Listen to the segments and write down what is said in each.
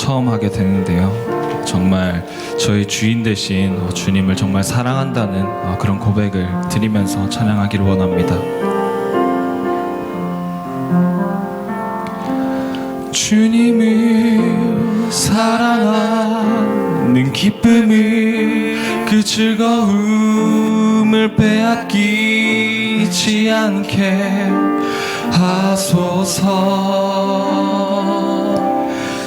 처음 하게 되는데요. 정말 저희 주인 대신 어, 주님을 정말 사랑한다는 어, 그런 고백을 드리면서 찬양하기를 원합니다. 주님을 사랑하는 기쁨을 그 즐거움을 빼앗기지 않게 하소서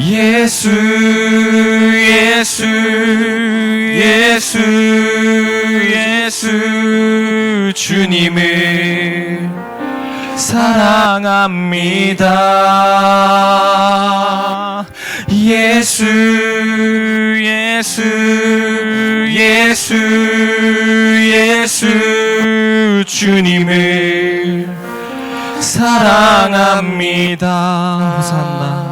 예수, 예수, 예수, 예수, 주님을 사랑합니다. 예수, 예수, 예수, 예수, 주님을 사랑합니다. 호산나.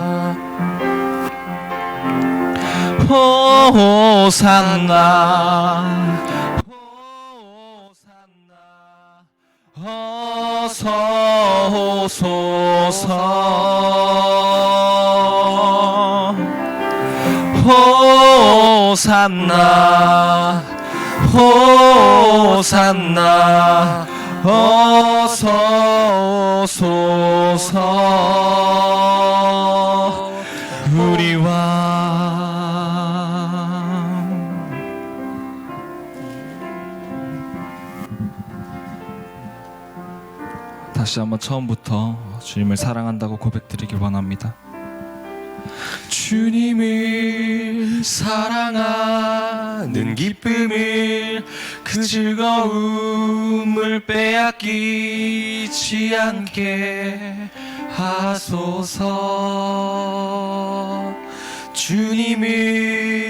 호산나 호산나 어서 오소서. 호산나 호산나 어서 오소서 다시 한번 처음부터 주님을 사랑한다고 고백드리길 원합니다. 주님을 사랑하는 기쁨을 그 즐거움을 빼앗기지 않게 하소서 주님을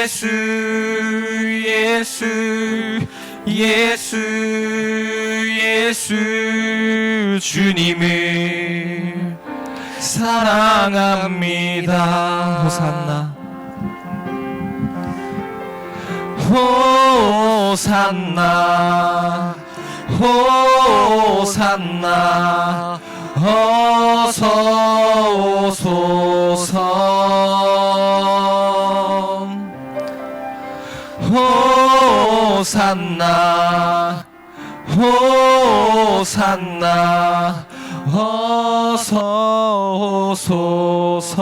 예수 예수 예수 예수 주님을 사랑합니다. 호산나. 호산나 호산나 어서 오소서 호산나 호산나 어서 오소서.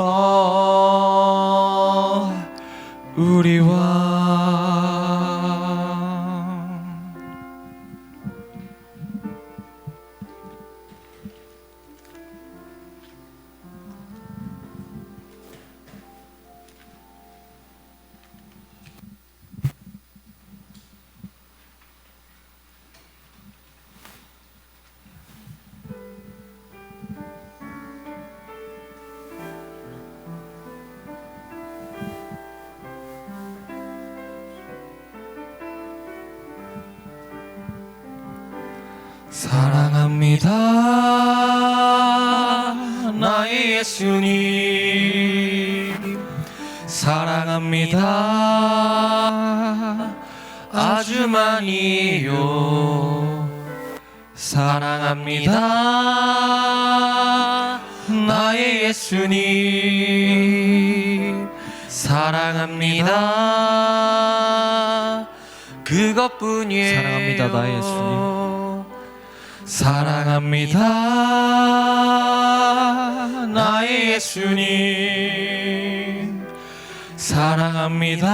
우리 왕 사랑합니다. 나의 예수님. 사랑합니다. 아주 많이요. 사랑합니다. 나의 예수님. 사랑합니다. 그것뿐이에요. 사랑합니다, 나의 예수님. 사랑합니다. 나의 예수님. 사랑합니다.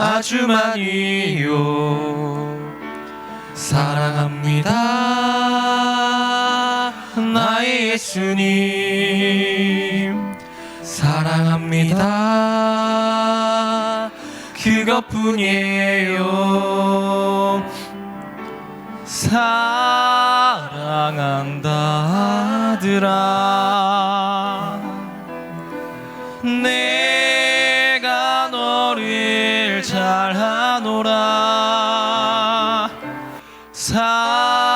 아주 많이요. 사랑합니다. 나의 예수님. 사랑합니다. 그것뿐이에요 사랑한다 아들아 내가 너를 잘하노라. 사랑한다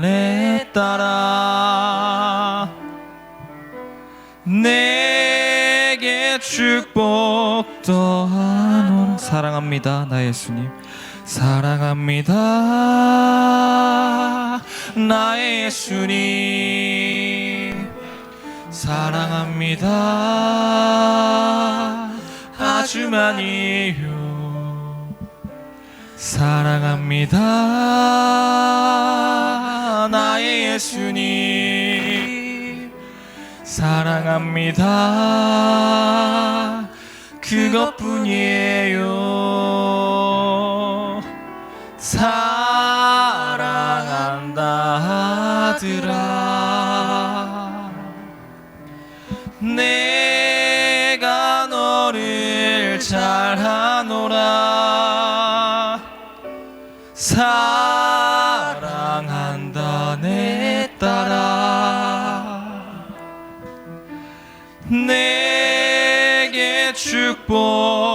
내 딸아. 내게 축복 더하노라. 사랑합니다 나 예수님 사랑합니다. 나의 예수님. 사랑합니다. 아주 많이요. 사랑합니다. 나의 예수님. 사랑합니다. 그것뿐이에요 사랑한다 아들아 내가 너를 잘하노라. 사랑한다 내 딸아 내게 축복